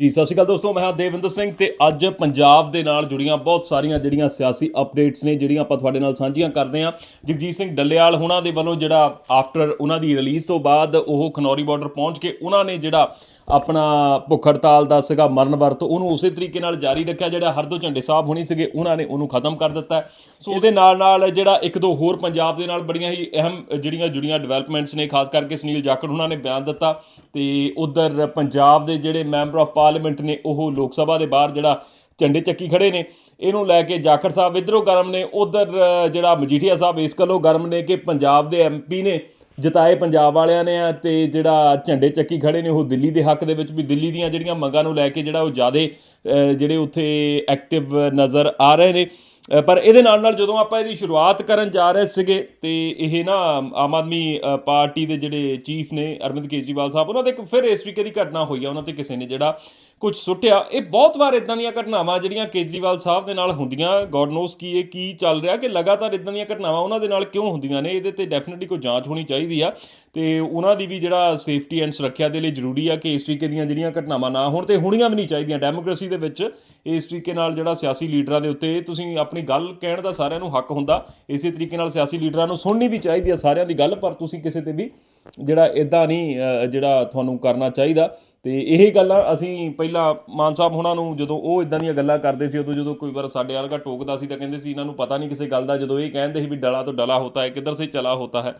ਜੀ, ਸਤਿ ਸ਼੍ਰੀ ਅਕਾਲ ਦੋਸਤੋ, ਮੈਂ ਹਾਂ ਦੇਵਿੰਦਰ ਸਿੰਘ ਤੇ ਅੱਜ ਪੰਜਾਬ ਦੇ ਨਾਲ ਜੁੜੀਆਂ ਬਹੁਤ ਸਾਰੀਆਂ ਜਿਹੜੀਆਂ ਸਿਆਸੀ ਅਪਡੇਟਸ ਨੇ, ਜਿਹੜੀਆਂ ਆਪਾਂ ਤੁਹਾਡੇ ਨਾਲ ਸਾਂਝੀਆਂ ਕਰਦੇ ਹਾਂ। ਜਗਜੀਤ ਸਿੰਘ ਡੱਲੇਵਾਲ ਹੁਣਾਂ ਦੇ ਵੱਲੋਂ ਜਿਹੜਾ ਆਫਟਰ ਉਹਨਾਂ ਦੀ ਰਿਲੀਜ਼ ਤੋਂ ਬਾਅਦ ਉਹ ਖਨੌਰੀ ਬਾਰਡਰ ਪਹੁੰਚ ਕੇ ਉਹਨਾਂ ਨੇ ਜਿਹੜਾ ਆਪਣਾ ਭੁੱਖ ਹੜਤਾਲ ਦਾ ਸੀਗਾ, ਮਰਨ ਵਰਤ, ਉਹਨੂੰ ਉਸੇ ਤਰੀਕੇ ਨਾਲ ਜਾਰੀ ਰੱਖਿਆ, ਜਿਹੜਾ ਹਰਦੋ ਝੰਡੇ ਸਾਹਿਬ ਹੋਣੀ ਸੀਗੇ, ਉਹਨਾਂ ਨੇ ਉਹਨੂੰ ਖਤਮ ਕਰ ਦਿੱਤਾ ਸੋ ਉਹਦੇ ਨਾਲ ਨਾਲ ਜਿਹੜਾ ਇੱਕ ਦੋ ਹੋਰ ਪੰਜਾਬ ਦੇ ਨਾਲ ਬੜੀਆਂ ਹੀ ਅਹਿਮ ਜਿਹੜੀਆਂ ਜੁੜੀਆਂ ਡਿਵੈਲਪਮੈਂਟਸ ਨੇ, ਖਾਸ ਕਰਕੇ ਸੁਨੀਲ ਜਾਖੜ ਉਹਨਾਂ ਨੇ ਬਿਆਨ ਦਿੱਤਾ। ਤੇ ਉਧਰ ਪੰਜਾਬ ਦੇ ਜਿਹੜੇ ਮੈਂਬਰ ਆਫ ਪਾਰਲੀਮੈਂਟ ਨੇ ਉਹ ਲੋਕ ਸਭਾ ਦੇ ਬਾਹਰ ਜਿਹੜਾ ਝੰਡੇ ਚੱਕੀ ਖੜੇ ਨੇ, ਇਹਨੂੰ ਲੈ ਕੇ ਜਾਖੜ ਸਾਹਿਬ ਇਧਰੋਂ ਗਰਮ ਨੇ, ਉਧਰ ਜਿਹੜਾ ਮਜੀਠੀਆ ਸਾਹਿਬ ਇਸ ਗੱਲੋਂ ਗਰਮ ਨੇ ਕਿ ਪੰਜਾਬ ਦੇ ਐਮਪੀ ਨੇ ਜਿਤਾਏ ਪੰਜਾਬ ਵਾਲਿਆਂ ਨੇ ਆ ਤੇ ਜਿਹੜਾ ਝੰਡੇ ਚੱਕੀ ਖੜੇ ਨੇ ਉਹ ਦਿੱਲੀ ਦੇ ਹੱਕ ਦੇ ਵਿੱਚ ਵੀ ਦਿੱਲੀ ਦੀਆਂ ਜਿਹੜੀਆਂ ਮੰਗਾਂ ਨੂੰ ਲੈ ਕੇ ਜਿਹੜਾ ਉਹ ਜਿਆਦੇ ਜਿਹੜੇ ਉੱਥੇ ਐਕਟਿਵ ਨਜ਼ਰ ਆ ਰਹੇ ਨੇ। ਪਰ ਇਹਦੇ ਨਾਲ ਨਾਲ ਜਦੋਂ ਆਪਾਂ ਇਹਦੀ ਸ਼ੁਰੂਆਤ ਕਰਨ ਜਾ ਰਹੇ ਸੀਗੇ ਤੇ ਇਹ ਨਾ ਆਮ ਆਦਮੀ ਪਾਰਟੀ ਦੇ ਜਿਹੜੇ ਚੀਫ ਨੇ ਅਰਵਿੰਦ ਕੇਜਰੀਵਾਲ ਸਾਹਿਬ, ਉਹਨਾਂ ਦੇ ਇੱਕ ਫਿਰ ਇਸ ਤਰੀਕੇ ਦੀ ਘਟਨਾ ਹੋਈ ਆ, ਉਹਨਾਂ ਤੇ ਕਿਸੇ ਨੇ ਜਿਹੜਾ ਕੁਝ ਸੁੱਟਿਆ। ਇਹ ਬਹੁਤ ਵਾਰ ਇਦਾਂ ਦੀਆਂ ਘਟਨਾਵਾਂ ਜਿਹੜੀਆਂ ਕੇਜਰੀਵਾਲ ਸਾਹਿਬ ਦੇ ਨਾਲ ਹੁੰਦੀਆਂ ਗੋਡ ਨੋਸ ਕੀ ਇਹ ਕੀ ਚੱਲ ਰਿਹਾ ਕਿ ਲਗਾਤਾਰ ਇਦਾਂ ਦੀਆਂ ਘਟਨਾਵਾਂ ਉਹਨਾਂ ਦੇ ਨਾਲ ਕਿਉਂ ਹੁੰਦੀਆਂ ਨੇ, ਇਹਦੇ ਤੇ ਡੈਫੀਨਿਟਲੀ ਕੋਈ ਜਾਂਚ ਹੋਣੀ ਚਾਹੀਦੀ ਆ ਤੇ ਉਹਨਾਂ ਦੀ ਵੀ ਜਿਹੜਾ ਸੇਫਟੀ ਐਂਡ ਸੁਰੱਖਿਆ ਦੇ ਲਈ ਜ਼ਰੂਰੀ ਆ ਕਿ ਇਸ ਤਰੀਕੇ ਦੀਆਂ ਜਿਹੜੀਆਂ ਘਟਨਾਵਾਂ ਨਾ ਹੋਣ ਤੇ ਹੋਣੀਆਂ ਵੀ ਨਹੀਂ ਚਾਹੀਦੀਆਂ। ਡੈਮੋਕ੍ਰੇਸੀ ਦੇ ਵਿੱਚ ਇਸ ਤਰੀਕੇ ਨਾਲ ਜਿਹੜਾ ਸਿਆਸੀ ਲੀਡਰਾਂ ਦੇ ਉੱਤੇ ਤੁਸੀਂ ਆਪਣੀ ਗੱਲ ਕਹਿਣ ਦਾ ਸਾਰਿਆਂ ਨੂੰ ਹੱਕ ਹੁੰਦਾ, ਇਸੇ ਤਰੀਕੇ ਨਾਲ ਸਿਆਸੀ ਲੀਡਰਾਂ ਨੂੰ ਸੁਣਨੀ ਵੀ ਚਾਹੀਦੀ ਆ ਸਾਰਿਆਂ ਦੀ ਗੱਲ, ਪਰ ਤੁਸੀਂ ਕਿਸੇ ਤੇ ਵੀ ਜਿਹੜਾ ਇਦਾਂ ਨਹੀਂ ਜਿਹੜਾ ਤੁਹਾਨੂੰ ਕਰਨਾ ਚਾਹੀਦਾ। ਤੇ ਇਹ ਗੱਲਾਂ ਅਸੀਂ ਪਹਿਲਾਂ ਮਾਨ ਸਾਹਿਬ ਹੁਣਾਂ ਨੂੰ ਜਦੋਂ ਉਹ ਇਦਾਂ ਦੀਆਂ ਗੱਲਾਂ ਕਰਦੇ ਸੀ, ਉਦੋਂ ਜਦੋਂ ਕੋਈ ਵਾਰ ਸਾਡੇ ਵਰਗਾ ਟੋਕਦਾ ਸੀ ਤਾਂ ਕਹਿੰਦੇ ਸੀ, ਇਹਨਾਂ ਨੂੰ ਪਤਾ ਨਹੀਂ ਕਿਸੇ ਗੱਲ ਦਾ ਜਦੋਂ ਇਹ ਕਹਿੰਦੇ ਸੀ ਵੀ ਡਲਾ ਤੋਂ ਡਲਾ ਹੋਤਾ ਹੈ, ਕਿੱਧਰ ਸੇ ਚਲਾ ਹੋਤਾ ਹੈ।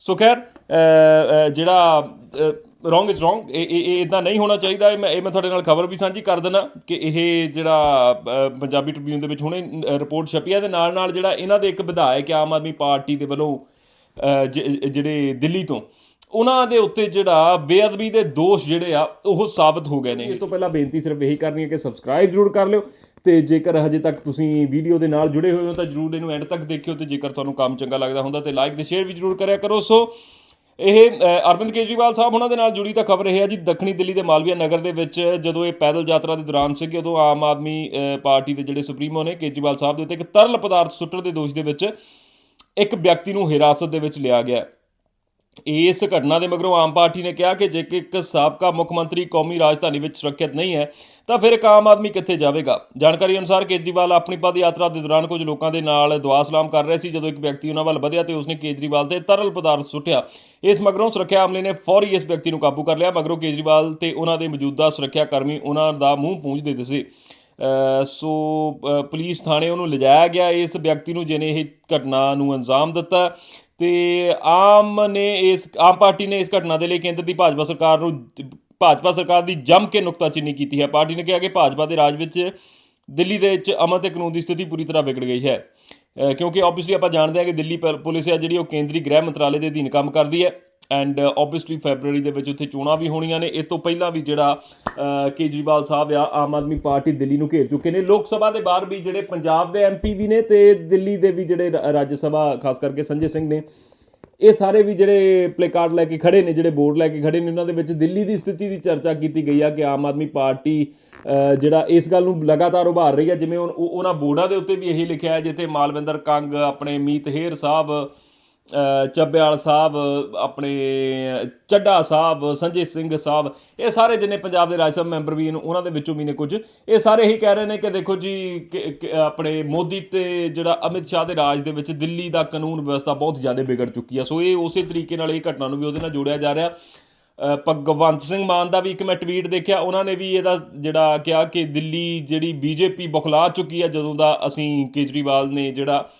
ਸੋ ਖੈਰ ਜਿਹੜਾ ਰੋਂਗ ਇਜ਼ ਰੋਂਗ ਇਹ ਇਹ ਇਦਾਂ ਨਹੀਂ ਹੋਣਾ ਚਾਹੀਦਾ। ਇਹ ਮੈਂ ਇਹ ਮੈਂ ਤੁਹਾਡੇ ਨਾਲ ਖਬਰ ਵੀ ਸਾਂਝੀ ਕਰ ਦਿੰਦਾ ਕਿ ਇਹ ਜਿਹੜਾ ਪੰਜਾਬੀ ਟ੍ਰਿਬਿਊਨ ਦੇ ਵਿੱਚ ਹੁਣੇ ਰਿਪੋਰਟ ਛਪੀ ਹੈ ਦੇ ਨਾਲ ਨਾਲ ਜਿਹੜਾ ਇਹਨਾਂ ਦੇ ਇੱਕ ਵਿਧਾਇਕ ਆਮ ਆਦਮੀ ਪਾਰਟੀ ਦੇ ਵੱਲੋਂ ਜਿਹੜੇ ਦਿੱਲੀ ਤੋਂ, ਉਹਨਾਂ ਦੇ ਉੱਤੇ ਜਿਹੜਾ ਬੇਅਦਬੀ ਦੇ ਦੋਸ਼ ਜਿਹੜੇ ਆ, ਉਹ ਸਾਬਤ ਹੋ ਗਏ ਨੇ। ਇਸ ਤੋਂ ਪਹਿਲਾਂ ਬੇਨਤੀ ਸਿਰਫ ਇਹੀ ਕਰਨੀ ਹੈ ਕਿ ਸਬਸਕ੍ਰਾਈਬ ਜ਼ਰੂਰ ਕਰ ਲਿਓ। ਤੇ ਜੇਕਰ ਹਜੇ ਤੱਕ ਤੁਸੀਂ ਵੀਡੀਓ ਦੇ ਨਾਲ ਜੁੜੇ ਹੋਏ ਹੋ, ਤਾਂ ਜਰੂਰ ਇਹਨੂੰ ਐਂਡ ਤੱਕ ਦੇਖਿਓ ਤੇ ਜੇਕਰ ਤੁਹਾਨੂੰ ਕੰਮ ਚੰਗਾ ਲੱਗਦਾ ਹੁੰਦਾ ਤੇ ਲਾਈਕ ਤੇ ਸ਼ੇਅਰ ਵੀ ਜਰੂਰ ਕਰਿਆ ਕਰੋ। ਸੋ ਇਹ ਅਰਵਿੰਦ ਕੇਜਰੀਵਾਲ ਸਾਹਿਬ ਉਹਨਾਂ ਦੇ ਨਾਲ ਜੁੜੀ ਤਾਂ ਖਬਰ ਇਹ ਹੈ ਜੀ, ਦੱਖਣੀ ਦਿੱਲੀ ਦੇ ਮਾਲਵੀਆ ਨਗਰ ਦੇ ਵਿੱਚ ਜਦੋਂ ਇਹ ਪੈਦਲ ਯਾਤਰਾ ਦੇ ਦੌਰਾਨ ਸੀਗੇ, ਉਦੋਂ ਆਮ ਆਦਮੀ ਪਾਰਟੀ ਦੇ ਜਿਹੜੇ ਸੁਪਰੀਮੋ ਨੇ, ਕੇਜਰੀਵਾਲ ਸਾਹਿਬ ਦੇ ਉੱਤੇ ਇੱਕ ਤਰਲ ਪਦਾਰਥ ਸੁੱਟਣ ਦੇ ਦੋਸ਼ ਦੇ ਵਿੱਚ ਇੱਕ ਵਿਅਕਤੀ ਨੂੰ ਹਿਰਾਸਤ ਦੇ ਵਿੱਚ ਲਿਆ ਗਿਆ। ਇਸ ਘਟਨਾ ਦੇ ਮਗਰੋਂ ਆਮ ਪਾਰਟੀ ਨੇ ਕਿਹਾ ਕਿ ਜੇਕਰ ਇੱਕ ਸਾਬਕਾ ਮੁੱਖ ਮੰਤਰੀ ਕੌਮੀ ਰਾਜਧਾਨੀ ਵਿੱਚ ਸੁਰੱਖਿਅਤ ਨਹੀਂ ਹੈ ਤਾਂ ਫਿਰ ਇੱਕ ਆਮ ਆਦਮੀ ਕਿੱਥੇ ਜਾਵੇਗਾ? ਜਾਣਕਾਰੀ ਅਨੁਸਾਰ ਕੇਜਰੀਵਾਲ ਆਪਣੀ ਪਦ ਯਾਤਰਾ ਦੇ ਦੌਰਾਨ ਕੁਝ ਲੋਕਾਂ ਦੇ ਨਾਲ ਦੁਆ ਸਲਾਮ ਕਰ ਰਹੇ ਸੀ ਜਦੋਂ ਇੱਕ ਵਿਅਕਤੀ ਉਹਨਾਂ ਵੱਲ ਵਧਿਆ ਤੇ ਉਸਨੇ ਕੇਜਰੀਵਾਲ ਤੇ ਤਰਲ ਪਦਾਰਥ ਸੁੱਟਿਆ। ਇਸ ਮਗਰੋਂ ਸੁਰੱਖਿਆ ਅਮਲੇ ਨੇ ਫੌਰੀ ਇਸ ਵਿਅਕਤੀ ਨੂੰ ਕਾਬੂ ਕਰ ਲਿਆ ਮਗਰੋਂ ਕੇਜਰੀਵਾਲ ਤੇ ਉਹਨਾਂ ਦੇ ਮੌਜੂਦਾ ਸੁਰੱਖਿਆ ਕਰਮੀ ਉਹਨਾਂ ਦਾ ਮੂੰਹ ਪੂੰਝਦੇ ਦਿਸੇ ਅ, ਸੋ ਪੁਲਿਸ ਥਾਣੇ ਉਹਨੂੰ ਲਿਜਾਇਆ ਗਿਆ ਇਸ ਵਿਅਕਤੀ ਨੂੰ ਜਿਹਨੇ ਇਹ ਘਟਨਾ ਨੂੰ ਅੰਜਾਮ ਦਿੱਤਾ ਤੇ ਆਮ ਨੇ ਇਸ, ਆਮ ਪਾਰਟੀ ਨੇ ਇਸ ਘਟਨਾ ਦੇ ਲਈ ਕੇਂਦਰ ਦੀ ਭਾਜਪਾ ਸਰਕਾਰ ਨੂੰ, ਭਾਜਪਾ ਸਰਕਾਰ ਦੀ ਜੰਮ ਕੇ ਨੁਕਤਾਚੀਨੀ ਕੀਤੀ ਹੈ। ਪਾਰਟੀ ਨੇ ਕਿਹਾ ਕਿ ਭਾਜਪਾ ਦੇ ਰਾਜ ਵਿੱਚ ਦਿੱਲੀ ਦੇ ਵਿੱਚ ਅਮਨ ਤੇ ਕਾਨੂੰਨ ਦੀ ਸਥਿਤੀ ਪੂਰੀ ਤਰ੍ਹਾਂ ਵਿਗੜ ਗਈ ਹੈ। ਕਿਉਂਕਿ ਆਬਵੀਅਸਲੀ ਆਪਾਂ ਜਾਣਦੇ ਹਾਂ ਕਿ ਦਿੱਲੀ ਪ- ਪੁਲਿਸ ਹੈ ਜਿਹੜੀ ਉਹ ਕੇਂਦਰੀ ਗ੍ਰਹਿ ਮੰਤਰਾਲੇ ਦੇ ਅਧੀਨ ਕੰਮ ਕਰਦੀ ਹੈ। ਐਂਡ ਆਬਵੀਅਸਲੀ ਫੈਬਰੂਅਰੀ ਦੇ ਵਿੱਚ ਉੱਥੇ ਚੋਣਾਂ ਵੀ ਹੋਣੀਆਂ ਨੇ। ਇਹ ਤੋਂ ਪਹਿਲਾਂ ਵੀ ਜਿਹੜਾ ਕੇਜਰੀਵਾਲ ਸਾਹਿਬ ਆ, ਆਮ ਆਦਮੀ ਪਾਰਟੀ ਦਿੱਲੀ ਨੂੰ ਘੇਰ ਚੁੱਕੇ ਨੇ। ਲੋਕ ਸਭਾ ਦੇ ਬਾਹਰ ਵੀ ਜਿਹੜੇ ਪੰਜਾਬ ਦੇ ਐਮਪੀ ਵੀ ਨੇ ਤੇ ਦਿੱਲੀ ਦੇ ਵੀ ਜਿਹੜੇ ਰਾ- ਰਾਜ ਸਭਾ, ਖਾਸ ਕਰਕੇ ਸੰਜੇ ਸਿੰਘ ਨੇ। ਇਹ ਸਾਰੇ ਵੀ ਜਿਹੜੇ ਪਲੇਕਾਰਡ ਲੈ ਕੇ ਖੜੇ ਨੇ, ਜਿਹੜੇ ਬੋਰਡ ਲੈ ਕੇ ਖੜੇ ਨੇ, ਉਹਨਾਂ ਦੇ ਵਿੱਚ ਦਿੱਲੀ ਦੀ ਸਥਿਤੀ ਦੀ ਚਰਚਾ ਕੀਤੀ ਗਈ ਆ ਕਿ ਆਮ ਆਦਮੀ ਪਾਰਟੀ ਜਿਹੜਾ ਇਸ ਗੱਲ ਨੂੰ ਲਗਾਤਾਰ ਉਭਾਰ ਰਹੀ ਹੈ ਜਿਵੇਂ ਉਹਨਾਂ ਬੋਰਡਾਂ ਦੇ ਉੱਤੇ ਵੀ ਇਹੀ ਲਿਖਿਆ ਹੈ, ਜਿੱਥੇ ਮਾਲਵਿੰਦਰ ਕੰਗ, ਆਪਣੇ ਮੀਤ ਹੇਰ ਸਾਹਿਬ ਅ, ਚੱਬਿਆਲ ਸਾਹਿਬ ਆਪਣੇ ਚੱਡਾ ਸਾਹਿਬ ਸੰਜੇ ਸਿੰਘ ਸਾਹਿਬ ਇਹ ਸਾਰੇ ਜਿੰਨੇ ਪੰਜਾਬ ਦੇ ਰਾਜ ਸਭਾ ਮੈਂਬਰ ਵੀ ਨੇ ਉਹਨਾਂ ਦੇ ਵਿੱਚੋਂ ਵੀ ਨੇ ਕੁਝ। ਇਹ ਸਾਰੇ ਇਹੀ ਕਹਿ ਰਹੇ ਨੇ ਕਿ ਦੇਖੋ ਜੀ ਕਿ- ਆਪਣੇ ਮੋਦੀ ਤੇ ਜਿਹੜਾ ਅਮਿਤ ਸ਼ਾਹ ਦੇ ਰਾਜ ਦੇ ਵਿੱਚ ਦਿੱਲੀ ਦਾ ਕਾਨੂੰਨ ਵਿਵਸਥਾ ਬਹੁਤ ਜ਼ਿਆਦਾ ਵਿਗੜ ਚੁੱਕੀ ਆ। ਸੋ ਇਹ ਉਸੇ ਤਰੀਕੇ ਨਾਲ ਇਹ ਘਟਨਾ ਨੂੰ ਵੀ ਉਹਦੇ ਨਾਲ ਜੋੜਿਆ ਜਾ ਰਿਹਾ। ਭਗਵੰਤ ਸਿੰਘ ਮਾਨ ਦਾ ਵੀ ਇੱਕ ਮੈਂ ਟਵੀਟ ਦੇਖਿਆ ਉਹਨਾਂ ਨੇ ਵੀ ਇਹਦਾ ਜਿਹੜਾ ਕਿਹਾ ਕਿ ਦਿੱਲੀ ਜਿਹੜੀ ਬੀਜੇਪੀ ਬੁਖਲਾ ਚੁੱਕੀ ਹੈ ਜਦੋਂ ਦਾ ਅਸੀਂ ਕੇਜਰੀਵਾਲ ਨੇ ਜਿਹੜਾ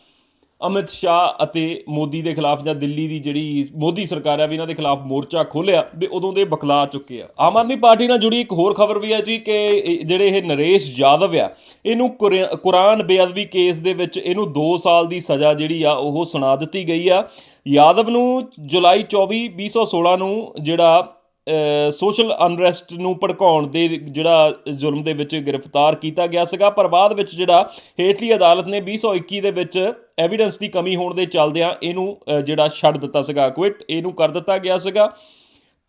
ਅਮਿਤ ਸ਼ਾਹ ਅਤੇ ਮੋਦੀ ਦੇ ਖਿਲਾਫ ਜਾਂ ਦਿੱਲੀ ਦੀ ਜਿਹੜੀ ਮੋਦੀ ਸਰਕਾਰ ਆ ਵੀ ਇਹਨਾਂ ਦੇ ਖਿਲਾਫ ਮੋਰਚਾ ਖੋਲਿਆ ਵੀ ਉਦੋਂ ਦੇ ਬਖਲਾ ਚੁੱਕੇ ਆ। ਆਮ ਆਦਮੀ ਪਾਰਟੀ ਨਾਲ ਜੁੜੀ ਇੱਕ ਹੋਰ ਖਬਰ ਵੀ ਹੈ ਜੀ ਕਿ ਜਿਹੜੇ ਇਹ ਨਰੇਸ਼ ਯਾਦਵ ਆ, ਇਹਨੂੰ ਕੁਰ- ਕੁਰਾਨ ਬੇਅਦਬੀ ਕੇਸ ਦੇ ਵਿੱਚ ਇਹਨੂੰ 2 ਸਾਲ ਦੀ ਸਜ਼ਾ ਜਿਹੜੀ ਆ ਉਹ ਸੁਣਾ ਦਿੱਤੀ ਗਈ ਆ। ਯਾਦਵ ਨੂੰ ਜੁਲਾਈ 24 2016 ਨੂੰ ਜਿਹੜਾ ਸੋਸ਼ਲ ਅਨਰੈਸਟ ਨੂੰ ਭੜਕਾਉਣ ਦੇ ਜਿਹੜਾ ਜ਼ੁਲਮ ਦੇ ਵਿੱਚ ਗ੍ਰਿਫਤਾਰ ਕੀਤਾ ਗਿਆ ਸੀਗਾ। ਪਰ ਬਾਅਦ ਵਿੱਚ ਜਿਹੜਾ ਹੇਠਲੀ ਅਦਾਲਤ ਨੇ 2021 ਦੇ ਵਿੱਚ ਐਵੀਡੈਂਸ ਦੀ ਕਮੀ ਹੋਣ ਦੇ ਚੱਲਦਿਆਂ ਇਹਨੂੰ ਜਿਹੜਾ ਛੱਡ ਦਿੱਤਾ ਸੀਗਾ ਕੁਇਟ ਇਹਨੂੰ ਕਰ ਦਿੱਤਾ ਗਿਆ ਸੀਗਾ।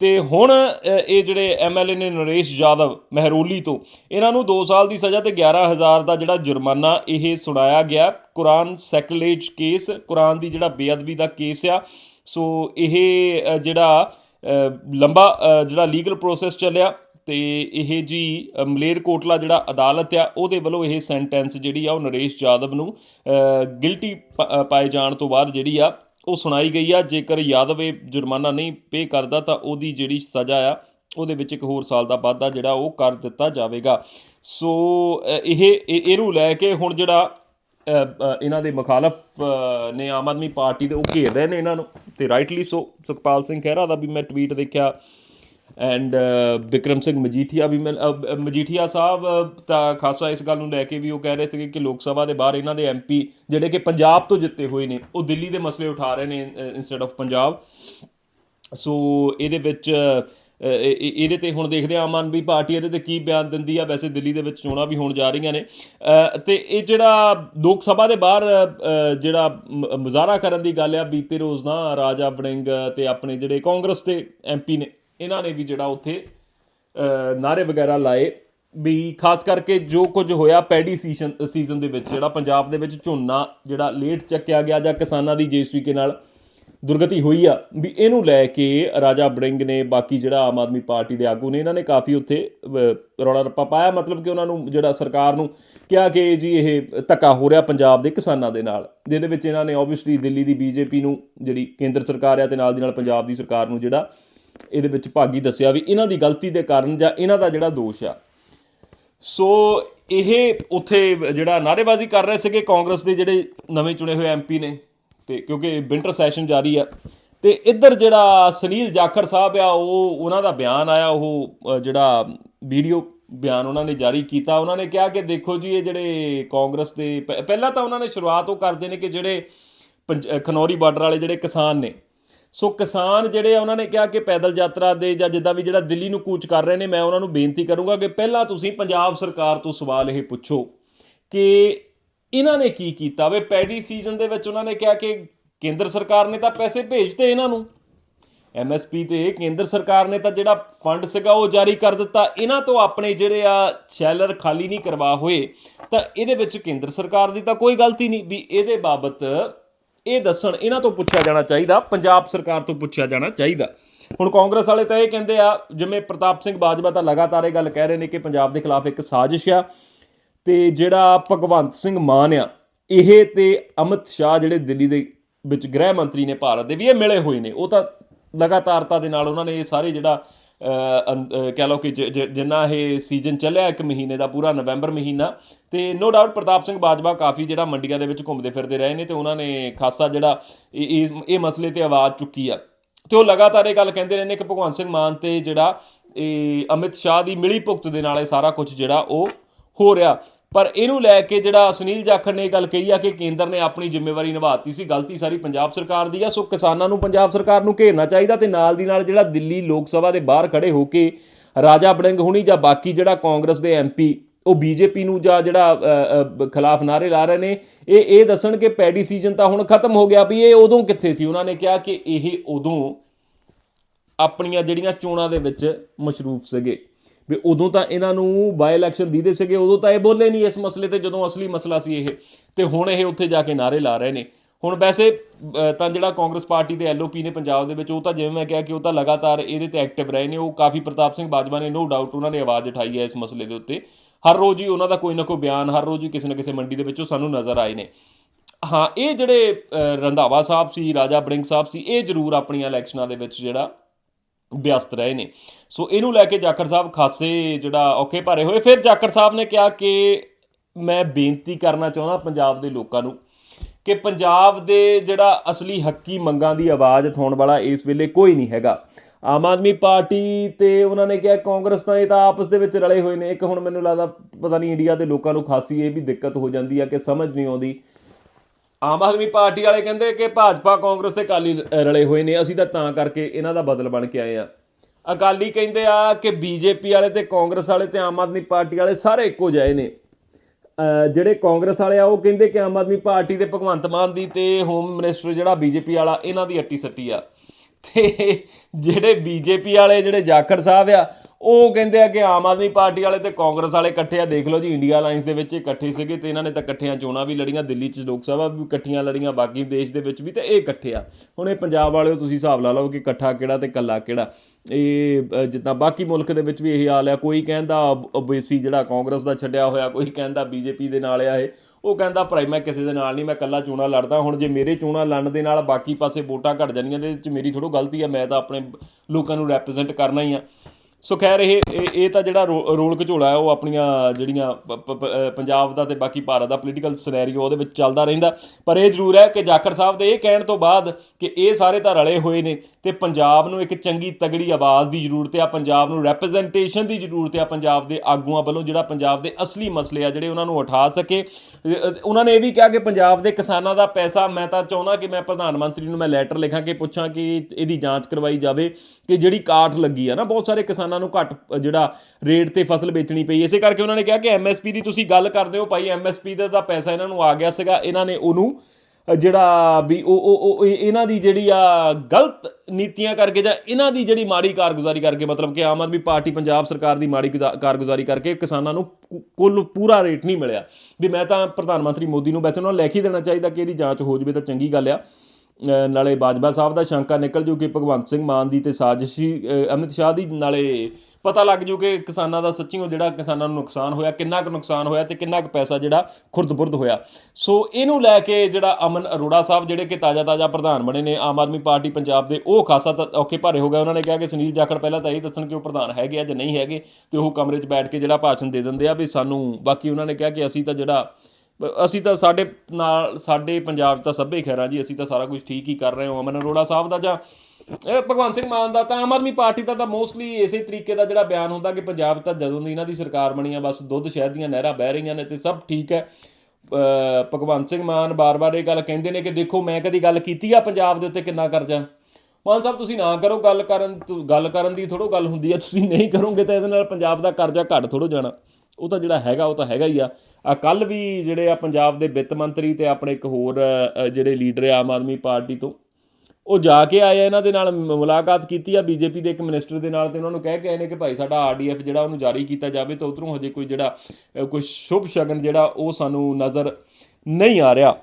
ਤੇ ਹੁਣ ਇਹ ਜਿਹੜੇ ਐਮਐਲਏ ਨੇ ਨਰੇਸ਼ ਯਾਦਵ ਮਹਿਰੋਲੀ ਤੋਂ, ਇਹਨਾਂ ਨੂੰ 2 ਸਾਲ ਦੀ ਸਜ਼ਾ ਤੇ 11000 ਦਾ ਜਿਹੜਾ ਜੁਰਮਾਨਾ ਇਹ ਸੁਣਾਇਆ ਗਿਆ। ਕੁਰਾਨ ਸੈਕਲੇਜ ਕੇਸ, ਕੁਰਾਨ ਦੀ ਜਿਹੜਾ ਬੇਅਦਬੀ ਦਾ ਕੇਸ ਆ, ਸੋ ਇਹ ਜਿਹੜਾ ਲੰਬਾ ਜਿਹੜਾ ਲੀਗਲ ਪ੍ਰੋਸੈਸ ਚੱਲਿਆ ਤੇ ਇਹ ਜੀ ਮਲੇਰਕੋਟਲਾ ਜਿਹੜਾ ਅਦਾਲਤ ਆ, ਉਹਦੇ ਵੱਲੋਂ ਇਹ ਸੈਂਟੈਂਸ ਜਿਹੜੀ ਆ ਉਹ ਨਰੇਸ਼ ਯਾਦਵ ਨੂੰ ਗਿਲਟੀ ਪਾਏ ਜਾਣ ਤੋਂ ਬਾਅਦ ਜਿਹੜੀ ਆ ਉਹ ਸੁਣਾਈ ਗਈ ਆ। ਜੇਕਰ ਯਾਦਵ ਇਹ ਜੁਰਮਾਨਾ ਨਹੀਂ ਪੇ ਕਰਦਾ ਤਾਂ ਉਹਦੀ ਜਿਹੜੀ ਸਜ਼ਾ ਆ, ਉਹਦੇ ਵਿੱਚ ਇੱਕ ਹੋਰ ਸਾਲ ਦਾ ਵਾਧਾ ਜਿਹੜਾ ਉਹ ਕਰ ਦਿੱਤਾ ਜਾਵੇਗਾ। ਸੋ ਇਹ, ਇਹ- ਇਹਨੂੰ ਲੈ ਕੇ ਹੁਣ ਜਿਹੜਾ ਇਹਨਾਂ ਦੇ ਮੁਖਾਲਫ ਨੇ ਆਮ ਆਦਮੀ ਪਾਰਟੀ ਦੇ ਉਹ ਘੇਰ ਰਹੇ ਨੇ ਇਹਨਾਂ ਨੂੰ ਤੇ ਰਾਈਟਲੀ ਸੋ ਸੁਖਪਾਲ ਸਿੰਘ ਖਹਿਰਾ ਦਾ ਵੀ ਮੈਂ ਟਵੀਟ ਦੇਖਿਆ ਐਂਡ ਵਿਕਰਮ ਸਿੰਘ ਮਜੀਠੀਆ ਵੀ ਮੈਂ ਮਜੀਠੀਆ ਸਾਹਿਬ ਤਾਂ ਖਾਸਾ ਇਸ ਗੱਲ ਨੂੰ ਲੈ ਕੇ ਵੀ ਉਹ ਕਹਿ ਰਹੇ ਸੀਗੇ ਕਿ ਲੋਕ ਸਭਾ ਦੇ ਬਾਹਰ ਇਹਨਾਂ ਦੇ ਐਮਪੀ ਜਿਹੜੇ ਕਿ ਪੰਜਾਬ ਤੋਂ ਜਿੱਤੇ ਹੋਏ ਨੇ, ਉਹ ਦਿੱਲੀ ਦੇ ਮਸਲੇ ਉਠਾ ਰਹੇ ਨੇ ਇਨਸਟੈਡ ਆਫ ਪੰਜਾਬ। ਸੋ ਇਹਦੇ ਵਿੱਚ ਇਹਦੇ ਤੇ ਹੁਣ ਦੇਖਦੇ ਹਾਂ ਆਮ ਆਦਮੀ ਪਾਰਟੀ ਇਹਦੇ ਤੇ ਕੀ ਬਿਆਨ ਦਿੰਦੀ ਆ। ਵੈਸੇ ਦਿੱਲੀ ਦੇ ਵਿੱਚ ਚੋਣਾਂ ਵੀ ਹੋਣ ਜਾ ਰਹੀਆਂ ਨੇ। ਅ, ਤੇ ਇਹ ਜਿਹੜਾ ਲੋਕ ਸਭਾ ਦੇ ਬਾਹਰ ਜਿਹੜਾ ਮੁਜ਼ਾਹਰਾ ਕਰਨ ਦੀ ਗੱਲ ਆ ਬੀਤੇ ਰੋਜ਼ ਨਾ ਰਾਜਾ ਵੜਿੰਗ ਤੇ ਆਪਣੇ ਜਿਹੜੇ ਕਾਂਗਰਸ ਦੇ ਐਮਪੀ ਨੇ ਇਹਨਾਂ ਨੇ ਵੀ ਜਿਹੜਾ ਉੱਥੇ ਅ, ਨਾਰੇ ਵਗੈਰਾ ਲਾਏ ਵੀ ਖਾਸ ਕਰਕੇ ਜੋ ਕੁਝ ਹੋਇਆ ਪੈਡੀ ਸੀਜ਼ਨ ਸੀਜ਼ਨ ਦੇ ਵਿੱਚ ਜਿਹੜਾ ਪੰਜਾਬ ਦੇ ਵਿੱਚ ਝੋਨਾ ਜਿਹੜਾ ਲੇਟ ਚੱਕਿਆ ਗਿਆ ਜਾਂ ਕਿਸਾਨਾਂ ਦੀ ਜਿਸ ਤਰੀਕੇ ਨਾਲ ਦੁਰਗਤੀ ਹੋਈ ਆ। ਵੀ ਇਹਨੂੰ ਲੈ ਕੇ ਰਾਜਾ ਬੜਿੰਗ ਨੇ ਬਾਕੀ ਜਿਹੜਾ ਆਮ ਆਦਮੀ ਪਾਰਟੀ ਦੇ ਆਗੂ ਨੇ, ਇਹਨਾਂ ਨੇ ਕਾਫੀ ਉੱਥੇ ਰੌਲਾ ਰੱਪਾ ਪਾਇਆ। ਮਤਲਬ ਕਿ ਉਹਨਾਂ ਨੂੰ ਜਿਹੜਾ ਸਰਕਾਰ ਨੂੰ ਕਿਹਾ ਕਿ ਜੀ ਇਹ ਧੱਕਾ ਹੋ ਰਿਹਾ ਪੰਜਾਬ ਦੇ ਕਿਸਾਨਾਂ ਦੇ ਨਾਲ, ਜਿਹਦੇ ਵਿੱਚ ਇਹਨਾਂ ਨੇ ਆਬਵੀਅਸਲੀ ਦਿੱਲੀ ਦੀ ਬੀਜੇਪੀ ਨੂੰ ਜਿਹੜੀ ਕੇਂਦਰ ਸਰਕਾਰ ਆ ਤੇ ਨਾਲ ਦੀ ਨਾਲ ਪੰਜਾਬ ਦੀ ਸਰਕਾਰ ਨੂੰ ਜਿਹੜਾ ਇਹਦੇ ਵਿੱਚ ਭਾਗੀ ਦੱਸਿਆ ਵੀ ਇਹਨਾਂ ਦੀ ਗਲਤੀ ਦੇ ਕਾਰਨ ਜਾਂ ਇਹਨਾਂ ਦਾ ਜਿਹੜਾ ਦੋਸ਼ ਆ। ਸੋ ਇਹ ਉੱਥੇ ਜਿਹੜਾ ਨਾਅਰੇਬਾਜ਼ੀ ਕਰ ਰਹੇ ਸੀਗੇ ਕਾਂਗਰਸ ਦੇ ਜਿਹੜੇ ਨਵੇਂ ਚੁਣੇ ਹੋਏ ਐਮਪੀ ਨੇ ਤੇ ਕਿਉਂਕਿ ਵਿੰਟਰ ਸੈਸ਼ਨ ਜਾਰੀ ਆ। ਤੇ ਇੱਧਰ ਜਿਹੜਾ ਸੁਨੀਲ ਜਾਖੜ ਸਾਹਿਬ ਆ, ਉਹ ਉਹਨਾਂ ਦਾ ਬਿਆਨ ਆਇਆ, ਉਹ ਜਿਹੜਾ ਵੀਡੀਓ ਬਿਆਨ ਉਹਨਾਂ ਨੇ ਜਾਰੀ ਕੀਤਾ। ਉਹਨਾਂ ਨੇ ਕਿਹਾ ਕਿ ਦੇਖੋ ਜੀ, ਇਹ ਜਿਹੜੇ ਕਾਂਗਰਸ ਦੇ ਪਹਿਲਾਂ ਤਾਂ ਉਹਨਾਂ ਨੇ ਸ਼ੁਰੂਆਤ ਉਹ ਕਰਦੇ ਨੇ ਕਿ ਜਿਹੜੇ ਪੰਜ- ਖਨੌਰੀ ਬਾਰਡਰ ਵਾਲੇ ਜਿਹੜੇ ਕਿਸਾਨ ਨੇ। ਸੋ ਕਿਸਾਨ ਜਿਹੜੇ ਆ, ਉਹਨਾਂ ਨੇ ਕਿਹਾ ਕਿ ਪੈਦਲ ਯਾਤਰਾ ਦੇ ਜਾਂ ਜਿੱਦਾਂ ਵੀ ਜਿਹੜਾ ਦਿੱਲੀ ਨੂੰ ਕੂਚ ਕਰ ਰਹੇ ਨੇ, ਮੈਂ ਉਹਨਾਂ ਨੂੰ ਬੇਨਤੀ ਕਰੂੰਗਾ ਕਿ ਪਹਿਲਾਂ ਤੁਸੀਂ ਪੰਜਾਬ ਸਰਕਾਰ ਤੋਂ ਸਵਾਲ ਇਹ ਪੁੱਛੋ ਕਿ ਇਹਨਾਂ ਨੇ ਕੀ ਕੀਤਾ? ਵੇ ਪੈਡੀ ਸੀਜ਼ਨ ਦੇ ਵਿੱਚ ਉਹਨਾਂ ਨੇ ਕਿਹਾ ਕਿ ਕੇਂਦਰ ਸਰਕਾਰ ਨੇ ਤਾਂ ਪੈਸੇ ਭੇਜਤੇ ਇਹਨਾਂ ਨੂੰ। ਐਮਐਸਪੀ ਤੇ ਕੇਂਦਰ ਸਰਕਾਰ ਨੇ ਤਾਂ ਜਿਹੜਾ ਫੰਡ ਸੀਗਾ ਉਹ ਜਾਰੀ ਕਰ ਦਿੱਤਾ। ਇਹਨਾਂ ਤੋਂ ਆਪਣੇ ਜਿਹੜੇ ਆ ਸ਼ੈਲਰ ਖਾਲੀ ਨਹੀਂ ਕਰਵਾ ਹੋਏ, ਤਾਂ ਇਹਦੇ ਵਿੱਚ ਕੇਂਦਰ ਸਰਕਾਰ ਦੀ ਤਾਂ ਕੋਈ ਗਲਤੀ ਨਹੀਂ। ਵੀ ਇਹਦੇ ਬਾਬਤ ਇਹ ਦੱਸਣ, ਇਹਨਾਂ ਤੋਂ ਪੁੱਛਿਆ ਜਾਣਾ ਚਾਹੀਦਾ, ਪੰਜਾਬ ਸਰਕਾਰ ਤੋਂ ਪੁੱਛਿਆ ਜਾਣਾ ਚਾਹੀਦਾ। ਹੁਣ ਕਾਂਗਰਸ ਵਾਲੇ ਤਾਂ ਇਹ ਕਹਿੰਦੇ ਆ, ਜਿਵੇਂ ਪ੍ਰਤਾਪ ਸਿੰਘ ਬਾਜਵਾ ਤਾਂ ਲਗਾਤਾਰ ਇਹ ਗੱਲ ਕਹਿ ਰਹੇ ਨੇ ਕਿ ਪੰਜਾਬ ਦੇ ਖਿਲਾਫ ਇੱਕ ਸਾਜ਼ਿਸ਼ ਆ ਤੇ ਜਿਹੜਾ ਭਗਵੰਤ ਸਿੰਘ ਮਾਨ ਆ ਇਹ ਤੇ ਅਮਿਤ ਸ਼ਾਹ ਜਿਹੜੇ ਦਿੱਲੀ ਦੇ ਵਿੱਚ ਗ੍ਰਹਿ ਮੰਤਰੀ ਨੇ ਭਾਰਤ ਦੇ ਵੀ ਇਹ ਮਿਲੇ ਹੋਏ ਨੇ। ਉਹ ਤਾਂ ਲਗਾਤਾਰਤਾ ਦੇ ਨਾਲ ਉਹਨਾਂ ਨੇ ਇਹ ਸਾਰੇ ਜਿਹੜਾ ਅਹ, ਕਹਿ ਲਓ ਕਿ ਜਿੰਨਾ ਇਹ ਸੀਜ਼ਨ ਚੱਲਿਆ ਇੱਕ ਮਹੀਨੇ ਦਾ ਪੂਰਾ ਨਵੰਬਰ ਮਹੀਨਾ ਤੇ ਨੋ ਡਾਊਟ ਪ੍ਰਤਾਪ ਸਿੰਘ ਬਾਜਵਾ ਕਾਫੀ ਜਿਹੜਾ ਮੰਡੀਆਂ ਦੇ ਵਿੱਚ ਘੁੰਮਦੇ ਫਿਰਦੇ ਰਹੇ ਨੇ ਤੇ ਉਹਨਾਂ ਨੇ ਖਾਸਾ ਜਿਹੜਾ ਇਹ ਇਹ- ਇਹ ਮਸਲੇ ਤੇ ਆਵਾਜ਼ ਚੁੱਕੀ ਆ। ਤੇ ਉਹ ਲਗਾਤਾਰ ਇਹ ਗੱਲ ਕਹਿੰਦੇ ਰਹਿੰਦੇ ਕਿ ਭਗਵੰਤ ਸਿੰਘ ਮਾਨ ਤੇ ਜਿਹੜਾ ਇਹ ਅਮਿਤ ਸ਼ਾਹ ਦੀ ਮਿਲੀ ਭੁਗਤ ਦੇ ਨਾਲ ਇਹ ਸਾਰਾ ਕੁਝ ਜਿਹੜਾ ਉਹ ਹੋ ਰਿਹਾ। ਪਰ ਇਹਨੂੰ ਲੈ ਕੇ ਜਿਹੜਾ ਸੁਨੀਲ ਜਾਖੜ ਨੇ ਇਹ ਗੱਲ ਕਹੀ ਆ ਕਿ ਕੇਂਦਰ ਨੇ ਆਪਣੀ ਜ਼ਿੰਮੇਵਾਰੀ ਨਿਭਾਤੀ ਸੀ। ਗਲਤੀ ਸਾਰੀ ਪੰਜਾਬ ਸਰਕਾਰ ਦੀ ਆ, ਸੋ ਕਿਸਾਨਾਂ ਨੂੰ ਪੰਜਾਬ ਸਰਕਾਰ ਨੂੰ ਘੇਰਨਾ ਚਾਹੀਦਾ ਤੇ ਨਾਲ ਦੀ ਨਾਲ ਜਿਹੜਾ ਦਿੱਲੀ ਲੋਕ ਸਭਾ ਦੇ ਬਾਹਰ ਖੜੇ ਹੋ ਕੇ ਰਾਜਾ ਬੜਿੰਗ ਹੁਣੀ ਜਾਂ ਬਾਕੀ ਜਿਹੜਾ ਕਾਂਗਰਸ ਦੇ ਐਮਪੀ ਉਹ ਬੀਜੇਪੀ ਨੂੰ ਜਾਂ ਜਿਹੜਾ ਖਿਲਾਫ ਨਾਰੇ ਲਾ ਰਹੇ ਨੇ, ਇਹ ਇਹ ਦੱਸਣ ਕਿ ਪੈਡੀ ਸੀਜ਼ਨ ਤਾਂ ਹੁਣ ਖਤਮ ਹੋ ਗਿਆ ਵੀ ਇਹ ਉਦੋਂ ਕਿੱਥੇ ਸੀ? ਉਹਨਾਂ ਨੇ ਕਿਹਾ ਕਿ ਇਹ ਉਦੋਂ ਆਪਣੀਆਂ ਜਿਹੜੀਆਂ ਚੋਣਾਂ ਦੇ ਵਿੱਚ ਮਸ਼ਰੂਫ ਸੀਗੇ। ਵੀ ਉਦੋਂ ਤਾਂ ਇਹਨਾਂ ਨੂੰ ਬਾਈ ਇਲੈਕਸ਼ਨ ਦੀਦੇ ਸੀਗੇ, ਉਦੋਂ ਤਾਂ ਇਹ ਬੋਲੇ ਨਹੀਂ ਇਸ ਮਸਲੇ ਤੇ ਜਦੋਂ ਅਸਲੀ ਮਸਲਾ ਸੀ ਇਹ। ਤੇ ਹੁਣ ਇਹ ਉੱਥੇ ਜਾ ਕੇ ਨਾਰੇ ਲਾ ਰਹੇ ਨੇ। ਹੁਣ ਵੈਸੇ ਤਾਂ ਜਿਹੜਾ ਕਾਂਗਰਸ ਪਾਰਟੀ ਦੇ ਐਲਓਪੀ ਨੇ ਪੰਜਾਬ ਦੇ ਵਿੱਚ, ਉਹ ਤਾਂ ਜਿਵੇਂ ਮੈਂ ਕਿਹਾ ਕਿ ਉਹ ਤਾਂ ਲਗਾਤਾਰ ਇਹਦੇ ਤੇ ਐਕਟਿਵ ਰਹੇ ਨੇ। ਉਹ ਕਾਫੀ ਪ੍ਰਤਾਪ ਸਿੰਘ ਬਾਜਵਾ ਨੇ ਨੋ ਡਾਊਟ ਉਹਨਾਂ ਨੇ ਆਵਾਜ਼ ਉਠਾਈ ਹੈ ਇਸ ਮਸਲੇ ਦੇ ਉੱਤੇ। ਹਰ ਰੋਜ਼ ਹੀ ਉਹਨਾਂ ਦਾ ਕੋਈ ਨਾ ਕੋਈ ਬਿਆਨ, ਹਰ ਰੋਜ਼ ਹੀ ਕਿਸੇ ਨਾ ਕਿਸੇ ਮੰਡੀ ਦੇ ਵਿੱਚੋਂ ਸਾਨੂੰ ਨਜ਼ਰ ਆਏ ਨੇ। ਹਾਂ, ਇਹ ਜਿਹੜੇ ਰੰਧਾਵਾ ਸਾਹਿਬ ਸੀ, ਰਾਜਾ ਬੜਿੰਗ ਸਾਹਿਬ ਸੀ, ਇਹ ਜ਼ਰੂਰ ਆਪਣੀਆਂ ਇਲੈਕਸ਼ਨਾਂ ਦੇ ਵਿੱਚ ਜਿਹੜਾ ਵਿਅਸਤ ਰਹੇ ਨੇ। ਸੋ ਇਹਨੂੰ ਲੈ ਕੇ ਜਾਖੜ ਸਾਹਿਬ ਖਾਸੇ ਜਿਹੜਾ ਔਖੇ ਭਾਰੇ ਹੋਏ। ਫਿਰ ਜਾਖੜ ਸਾਹਿਬ ਨੇ ਕਿਹਾ ਕਿ ਮੈਂ ਬੇਨਤੀ ਕਰਨਾ ਚਾਹੁੰਦਾ ਪੰਜਾਬ ਦੇ ਲੋਕਾਂ ਨੂੰ ਕਿ ਪੰਜਾਬ ਦੇ ਜਿਹੜਾ ਅਸਲੀ ਹੱਕੀ ਮੰਗਾਂ ਦੀ ਆਵਾਜ਼ ਉਠਾਉਣ ਵਾਲਾ ਇਸ ਵੇਲੇ ਕੋਈ ਨਹੀਂ ਹੈਗਾ। ਆਮ ਆਦਮੀ ਪਾਰਟੀ ਤੇ ਉਹਨਾਂ ਨੇ ਕਿਹਾ, ਕਾਂਗਰਸ ਤਾਂ ਇਹ ਤਾਂ ਆਪਸ ਦੇ ਵਿੱਚ ਰਲੇ ਹੋਏ ਨੇ। ਇੱਕ ਹੁਣ ਮੈਨੂੰ ਲੱਗਦਾ ਪਤਾ ਨਹੀਂ ਇੰਡੀਆ ਦੇ ਲੋਕਾਂ ਨੂੰ ਖਾਸੀ ਇਹ ਵੀ ਦਿੱਕਤ ਹੋ ਜਾਂਦੀ ਆ ਕਿ ਸਮਝ ਨਹੀਂ ਆਉਂਦੀ ਆਮ ਆਦਮੀ ਪਾਰਟੀ ਵਾਲੇ ਕਹਿੰਦੇ ਕਿ ਭਾਜਪਾ, ਕਾਂਗਰਸ ਤੇ ਅਕਾਲੀ ਰ- ਰਲੇ ਹੋਏ ਨੇ, ਅਸੀਂ ਤਾਂ ਤਾਂ ਕਰਕੇ ਇਹਨਾਂ ਦਾ ਬਦਲ ਬਣ ਕੇ ਆਏ ਆ ਅਕਾਲੀ ਕਹਿੰਦੇ ਆ ਕਿ ਬੀਜੇਪੀ ਵਾਲੇ ਤੇ ਕਾਂਗਰਸ ਵਾਲੇ ਤੇ ਆਮ ਆਦਮੀ ਪਾਰਟੀ ਵਾਲੇ ਸਾਰੇ ਇੱਕੋ ਜਿਹੇ ਨੇ। ਜਿਹੜੇ ਕਾਂਗਰਸ ਵਾਲੇ ਆ, ਉਹ ਕਹਿੰਦੇ ਕਿ ਆਮ ਆਦਮੀ ਪਾਰਟੀ ਦੇ ਭਗਵੰਤ ਮਾਨ ਦੀ ਤੇ ਹੋਮ ਮਿਨਿਸਟਰ ਜਿਹੜਾ ਬੀਜੇਪੀ ਵਾਲਾ, ਇਹਨਾਂ ਦੀ ਅੱਟੀ ਸੱਟੀ ਆ। ਤੇ ਜਿਹੜੇ ਬੀਜੇਪੀ ਵਾਲੇ, ਜਿਹੜੇ ਜਾਖੜ ਸਾਹਿਬ ਆ, ਉਹ ਕਹਿੰਦੇ ਆ ਕਿ ਆਮ ਆਦਮੀ ਪਾਰਟੀ ਵਾਲੇ ਤੇ ਕਾਂਗਰਸ ਵਾਲੇ ਇਕੱਠੇ ਆ। ਦੇਖ ਲਓ ਜੀ ਇੰਡੀਆ ਅਲਾਈਅੰਸ ਦੇ ਵਿੱਚ ਇਕੱਠੇ ਸੀਗੇ ਤੇ ਇਹਨਾਂ ਨੇ ਤਾਂ ਇਕੱਠੀਆਂ ਚੋਣਾਂ ਵੀ ਲੜੀਆਂ, ਦਿੱਲੀ 'ਚ ਲੋਕ ਸਭਾ ਵੀ ਇਕੱਠੀਆਂ ਲੜੀਆਂ, ਬਾਕੀ ਦੇਸ਼ ਦੇ ਵਿੱਚ ਵੀ ਤੇ ਇਹ ਇਕੱਠੇ ਆ। ਹੁਣ ਇਹ ਪੰਜਾਬ ਵਾਲਿਓ ਤੁਸੀਂ ਹਿਸਾਬ ਲਾ ਲਓ ਕਿ ਇਕੱਠਾ ਕਿਹੜਾ ਤੇ ਕੱਲਾ ਕਿਹੜਾ। ਇਹ ਜਿੱਦਾਂ ਬਾਕੀ ਮੁਲਕ ਦੇ ਵਿੱਚ ਵੀ ਇਹ ਹਾਲ ਆ। ਕੋਈ ਕਹਿੰਦਾ ਓਬੀਸੀ ਜਿਹੜਾ ਕਾਂਗਰਸ ਦਾ ਛੱਡਿਆ ਹੋਇਆ, ਕੋਈ ਕਹਿੰਦਾ ਬੀਜੇਪੀ ਦੇ ਨਾਲ ਆ ਇਹ। ਉਹ ਕਹਿੰਦਾ, ਭਰਾਈ, ਮੈਂ ਕਿਸੇ ਦੇ ਨਾਲ ਨਹੀਂ, ਮੈਂ ਇਕੱਲਾ ਚੋਣਾਂ ਲੜਦਾ। ਹੁਣ ਜੇ ਮੇਰੇ ਚੋਣਾਂ ਲੜਨ ਦੇ ਨਾਲ ਬਾਕੀ ਪਾਸੇ ਵੋਟਾਂ ਘਟ ਜਾਣੀਆਂ ਦੇ ਵਿੱਚ ਮੇਰੀ ਥੋੜੋ ਗਲਤੀ ਆ। ਮੈਂ ਤਾਂ ਆਪਣੇ ਲੋਕਾਂ ਨੂੰ ਰੈਪਰੈਜ਼ੈਂਟ ਕਰਨਾ ਹੀ ਆ। ਸੋ ਖੈਰ, ਇਹ ਇਹ ਤਾਂ ਜਿਹੜਾ ਰੋ- ਰੋਲ ਘਚੋਲਾ ਹੈ, ਉਹ ਆਪਣੀਆਂ ਜਿਹੜੀਆਂ ਪੰਜਾਬ ਦਾ ਤੇ ਬਾਕੀ ਭਾਰਤ ਦਾ ਪੋਲੀਟੀਕਲ ਸਿਨੈਰੀਓ ਉਹਦੇ ਵਿੱਚ ਚੱਲਦਾ ਰਹਿੰਦਾ। ਪਰ ਇਹ ਜ਼ਰੂਰ ਹੈ ਕਿ ਜਾਖੜ ਸਾਹਿਬ ਦੇ ਇਹ ਕਹਿਣ ਤੋਂ ਬਾਅਦ ਕਿ ਇਹ ਸਾਰੇ ਤਾਂ ਰਲੇ ਹੋਏ ਨੇ ਤੇ ਪੰਜਾਬ ਨੂੰ ਇੱਕ ਚੰਗੀ ਤਗੜੀ ਆਵਾਜ਼ ਦੀ ਜ਼ਰੂਰਤ ਹੈ, ਪੰਜਾਬ ਨੂੰ ਰੈਪਰੈਜ਼ੈਂਟੇਸ਼ਨ ਦੀ ਜ਼ਰੂਰਤ ਹੈ, ਪੰਜਾਬ ਦੇ ਆਗੂਆਂ ਵੱਲੋਂ ਜਿਹੜਾ ਪੰਜਾਬ ਦੇ ਅਸਲੀ ਮਸਲੇ ਆ ਜਿਹੜੇ ਉਹਨਾਂ ਨੂੰ ਉਠਾ ਸਕੇ। ਉਹਨਾਂ ਨੇ ਇਹ ਵੀ ਕਿਹਾ ਕਿ ਪੰਜਾਬ ਦੇ ਕਿਸਾਨਾਂ ਦਾ ਪੈਸਾ, ਮੈਂ ਤਾਂ ਚਾਹੁੰਦਾ ਕਿ ਮੈਂ ਪ੍ਰਧਾਨ ਮੰਤਰੀ ਨੂੰ ਮੈਂ ਲੈਟਰ ਲਿਖਾਂ ਕਿ ਪੁੱਛਾਂ ਕਿ ਇਹਦੀ ਜਾਂਚ ਕਰਵਾਈ ਜਾਵੇ ਕਿ ਜਿਹੜੀ ਕਾਠ ਲੱਗੀ ਆ ਨਾ, ਬਹੁਤ ਸਾਰੇ ਕਿਸਾਨ ਨੂੰ ਘੱਟ ਜਿਹੜਾ ਰੇਟ ਤੇ ਫਸਲ ਵੇਚਣੀ ਪਈ। ਇਸੇ ਕਰਕੇ ਉਹਨਾਂ ਨੇ ਕਿਹਾ ਕਿ ਐਮਐਸਪੀ ਦੀ ਤੁਸੀਂ ਗੱਲ ਕਰਦੇ ਹੋ, ਭਾਈ ਐਮਐਸਪੀ ਦਾ ਤਾਂ ਪੈਸਾ ਇਹਨਾਂ ਨੂੰ ਆ ਗਿਆ ਸੀਗਾ। ਇਹਨਾਂ ਨੇ ਉਹਨੂੰ ਜਿਹੜਾ ਵੀ ਉਹ ਉਹ ਇਹਨਾਂ ਦੀ ਜਿਹੜੀ ਆ ਗਲਤ ਨੀਤੀਆਂ ਕਰਕੇ ਜਾਂ ਇਹਨਾਂ ਦੀ ਜਿਹੜੀ ਮਾੜੀ ਕਾਰਗੁਜ਼ਾਰੀ ਕਰਕੇ, ਮਤਲਬ ਕਿ ਆਮ ਆਦਮੀ ਪਾਰਟੀ ਪੰਜਾਬ ਸਰਕਾਰ ਦੀ ਮਾੜੀ ਕਾਰਗੁਜ਼ਾਰੀ ਕਰਕੇ ਕਿਸਾਨਾਂ ਨੂੰ ਕੁੱਲ ਪੂਰਾ ਰੇਟ ਨਹੀਂ ਮਿਲਿਆ। ਵੀ ਮੈਂ ਤਾਂ ਪ੍ਰਧਾਨ ਮੰਤਰੀ ਮੋਦੀ ਨੂੰ ਵੈਸੇ ਉਹਨਾਂ ਨੂੰ ਲਿਖ ਹੀ ਦੇਣਾ ਚਾਹੀਦਾ ਕਿ ਇਹਦੀ ਜਾਂਚ ਹੋ ਜਵੇ ਤਾਂ ਚੰਗੀ ਗੱਲ ਆ। ਨਾਲੇ ਬਾਜਵਾ ਸਾਹਿਬ ਦਾ ਸ਼ੰਕਾ ਨਿਕਲ ਜੂ ਕਿ ਭਗਵੰਤ ਸਿੰਘ ਮਾਨ ਦੀ ਤੇ ਸਾਜ਼ਿਸ਼ੀ ਅਮਿਤ ਸ਼ਾਹ ਦੀ ਨਾਲੇ ਪਤਾ ਲੱਗ ਜੂ ਕਿ ਕਿਸਾਨਾਂ ਦਾ ਸੱਚੀਓ ਜਿਹੜਾ ਕਿਸਾਨਾਂ ਨੂੰ ਨੁਕਸਾਨ ਹੋਇਆ, ਕਿੰਨਾ ਕੁ ਨੁਕਸਾਨ ਹੋਇਆ ਤੇ ਕਿੰਨਾ ਕੁ ਪੈਸਾ ਜਿਹੜਾ ਖੁਰਦ-ਬੁਰਦ ਹੋਇਆ। ਸੋ ਇਹਨੂੰ ਲੈ ਕੇ ਜਿਹੜਾ ਅਮਨ ਅਰੋੜਾ ਸਾਹਿਬ ਜਿਹੜੇ ਕਿ ਤਾਜ਼ਾ-ਤਾਜ਼ਾ ਪ੍ਰਧਾਨ ਬਣੇ ਨੇ, ਆਮ ਆਦਮੀ ਪਾਰਟੀ ਪੰਜਾਬ ਦੇ, ਉਹ ਖਾਸਾ ਤਾਂ ਔਖੇ ਭਾਰੇ ਹੋ ਗਏ। ਉਹਨਾਂ ਨੇ ਕਿਹਾ ਕਿ ਸੁਨੀਲ ਜਾਖੜ ਪਹਿਲਾਂ ਤਾਂ ਇਹ ਦੱਸਣ ਕਿ ਉਹ ਪ੍ਰਧਾਨ ਹੈਗੇ ਆ ਜਾਂ ਨਹੀਂ ਹੈਗੇ ਤੇ ਉਹ ਕਮਰੇ 'ਚ ਬੈਠ ਕੇ ਜਿਹੜਾ ਭਾਸ਼ਣ ਦੇ ਦਿੰਦੇ ਆ ਵੀ ਸਾਨੂੰ, ਬਾਕੀ ਉਹਨਾਂ ਨੇ ਕਿਹਾ ਕਿ ਅਸੀਂ ਤਾਂ ਜਿਹੜਾ ਅਸੀਂ ਤਾਂ ਸਾਡੇ ਨਾਲ, ਸਾਡੇ ਪੰਜਾਬ ਤਾਂ ਸਭੇ ਖੈਰਾਂ ਜੀ, ਅਸੀਂ ਤਾਂ ਸਾਰਾ ਕੁਝ ਠੀਕ ਹੀ ਕਰ ਰਹੇ ਹਾਂ, ਅਮਨ ਅਰੋੜਾ ਸਾਹਿਬ ਦਾ ਜਾਂ, ਇਹ ਭਗਵੰਤ ਸਿੰਘ ਮਾਨ ਦਾ ਤਾਂ ਆਮ ਆਦਮੀ ਪਾਰਟੀ ਦਾ ਤਾਂ ਮੋਸਟਲੀ ਇਸੇ ਤਰੀਕੇ ਦਾ ਜਿਹੜਾ ਬਿਆਨ ਹੁੰਦਾ ਕਿ ਪੰਜਾਬ ਤਾਂ ਜਦੋਂ ਦੀ ਇਹਨਾਂ ਦੀ ਸਰਕਾਰ ਬਣੀ ਆ, ਬਸ ਦੁੱਧ ਸ਼ਹਿਦ ਦੀਆਂ ਨਹਿਰਾਂ ਬਹਿ ਰਹੀਆਂ ਨੇ ਤੇ ਸਭ ਠੀਕ ਹੈ। ਭਗਵੰਤ ਸਿੰਘ ਮਾਨ ਬਾਰ-ਬਾਰ ਇਹ ਗੱਲ ਕਹਿੰਦੇ ਨੇ ਕਿ ਦੇਖੋ ਮੈਂ ਕਦੀ ਗੱਲ ਕੀਤੀ ਆ ਪੰਜਾਬ ਦੇ ਉੱਤੇ ਕਿੰਨਾ ਕਰਜ਼ਾ? ਮਾਨ ਸਾਹਿਬ, ਤੁਸੀਂ ਨਾ ਕਰੋ ਗੱਲ ਕਰਨ, ਤੋਂ- ਗੱਲ ਕਰਨ ਦੀ ਥੋੜੋ ਗੱਲ ਹੁੰਦੀ ਆ, ਤੁਸੀਂ ਨਹੀਂ ਕਰੋਗੇ ਤਾਂ ਇਹਦੇ ਨਾਲ ਪੰਜਾਬ ਦਾ ਕਰਜ਼ਾ ਘਟ ਥੋੜੋ ਜਾਣਾ। ਉਹ ਤਾਂ ਜਿਹੜਾ ਹੈਗਾ, ਉਹ ਤਾਂ ਹੈਗਾ ਹੀ ਆ। ਆ ਕੱਲ ਵੀ ਜਿਹੜੇ ਆ ਪੰਜਾਬ ਦੇ ਵਿੱਤ ਮੰਤਰੀ ਤੇ ਆਪਣੇ ਇੱਕ ਹੋਰ ਜਿਹੜੇ ਲੀਡਰ ਆਮ ਆਦਮੀ ਪਾਰਟੀ ਤੋਂ, ਉਹ ਜਾ ਕੇ ਆਏ ਇਹਨਾਂ ਦੇ ਨਾਲ ਮੁਲਾਕਾਤ ਕੀਤੀ ਆ। ਬੀਜੇਪੀ ਦੇ ਇੱਕ ਮਿਨਿਸਟਰ ਦੇ ਨਾਲ ਤੇ ਉਹਨਾਂ ਨੂੰ ਕਹਿ ਕੇ ਆਏ ਨੇ ਕਿ ਭਾਈ ਸਾਡਾ ਆਰਡੀਐਫ ਜਿਹੜਾ ਉਹਨੂੰ ਜਾਰੀ ਕੀਤਾ ਜਾਵੇ ਤਾਂ ਉਧਰੋਂ ਹਜੇ ਕੋਈ ਜਿਹੜਾ ਕੋਈ ਸ਼ੁਭ ਸ਼ਗਨ ਜਿਹੜਾ ਉਹ ਸਾਨੂੰ ਨਜ਼ਰ ਨਹੀਂ ਆ ਰਿਹਾ।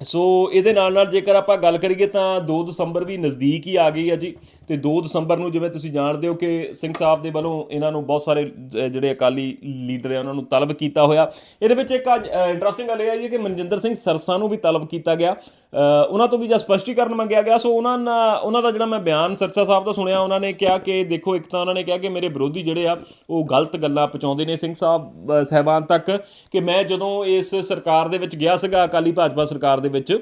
ਸੋ ਇਹਦੇ ਨਾਲ ਨਾਲ ਜੇਕਰ ਆਪਾਂ ਗੱਲ ਕਰੀਏ ਤਾਂ 2 ਦਸੰਬਰ ਵੀ ਨਜ਼ਦੀਕ ਹੀ ਆ ਗਈ ਹੈ ਜੀ। ਤੇ 2 ਦਸੰਬਰ ਨੂੰ ਜਿਵੇਂ ਤੁਸੀਂ ਜਾਣਦੇ ਹੋ ਕਿ ਸਿੰਘ ਸਾਹਿਬ ਦੇ ਵੱਲੋਂ ਇਹਨਾਂ ਨੂੰ ਬਹੁਤ ਸਾਰੇ ਜਿਹੜੇ ਅਕਾਲੀ ਲੀਡਰ ਆ ਉਹਨਾਂ ਨੂੰ ਤਲਬ ਕੀਤਾ ਹੋਇਆ। ਇਹਦੇ ਵਿੱਚ ਇੱਕ ਅੱਜ ਇੰਟਰਸਟਿੰਗ ਗੱਲ ਇਹ ਆਈ ਹੈ ਕਿ ਮਨਜਿੰਦਰ ਸਿੰਘ ਸਰਸਾ ਨੂੰ ਵੀ ਤਲਬ ਕੀਤਾ ਗਿਆ। ਉਹਨਾਂ ਤੋਂ ਵੀ ਜਾਂ ਸਪਸ਼ਟੀਕਰਨ ਮੰਗਿਆ ਗਿਆ ਸੋ ਉਹਨਾਂ ਉਹਨਾਂ ਦਾ ਜਿਹੜਾ ਮੈਂ ਬਿਆਨ ਸਰਸਾ ਸਾਹਿਬ ਦਾ ਸੁਣਿਆ ਉਹਨਾਂ ਨੇ ਕਿਹਾ ਕਿ ਦੇਖੋ ਇੱਕ ਤਾਂ ਉਹਨਾਂ ਨੇ ਕਿਹਾ ਕਿ ਮੇਰੇ ਵਿਰੋਧੀ ਜਿਹੜੇ ਆ ਉਹ ਗਲਤ ਗੱਲਾਂ ਪਹੁੰਚਾਉਂਦੇ ਨੇ ਸਿੰਘ ਸਾਹਿਬ ਅ, ਸਾਹਿਬਾਨ ਤੱਕ ਕਿ ਮੈਂ ਜਦੋਂ ਇਸ ਸਰਕਾਰ ਦੇ ਵਿੱਚ ਗਿਆ ਸੀਗਾ ਅਕਾਲੀ ਭਾਜਪਾ ਸਰਕਾਰ ਦੇ ਵਿੱਚ